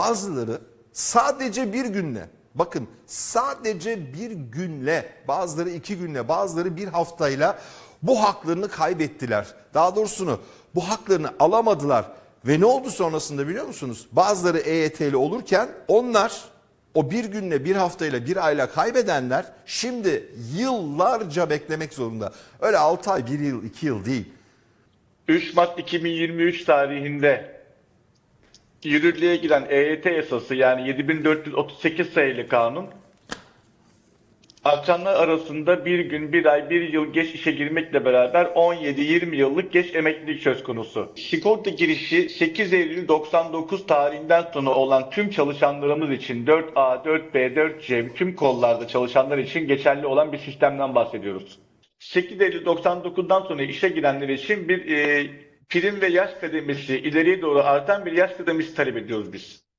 Bazıları sadece bir günle bakın sadece bir günle bazıları iki günle bazıları bir haftayla bu haklarını kaybettiler. Daha doğrusunu bu haklarını alamadılar ve ne oldu sonrasında biliyor musunuz? Bazıları EYT'li olurken onlar o bir günle bir haftayla bir ayla kaybedenler şimdi yıllarca beklemek zorunda. Öyle 6 ay, 1 yıl, 2 yıl değil. 3 Mart 2023 tarihinde yürürlüğe giren EYT yasası yani 7438 sayılı kanun akşamlar arasında bir gün, bir ay, bir yıl geç işe girmekle beraber 17-20 yıllık geç emeklilik söz konusu. Sigorta girişi 8 Eylül 99 tarihinden sonra olan tüm çalışanlarımız için 4A, 4B, 4C tüm kollarda çalışanlar için geçerli olan bir sistemden bahsediyoruz. 8 Eylül 99'dan sonra işe girenler için bir e, prim ve yaş kademesi ileriye doğru artan bir yaş kademesi talep ediyoruz biz.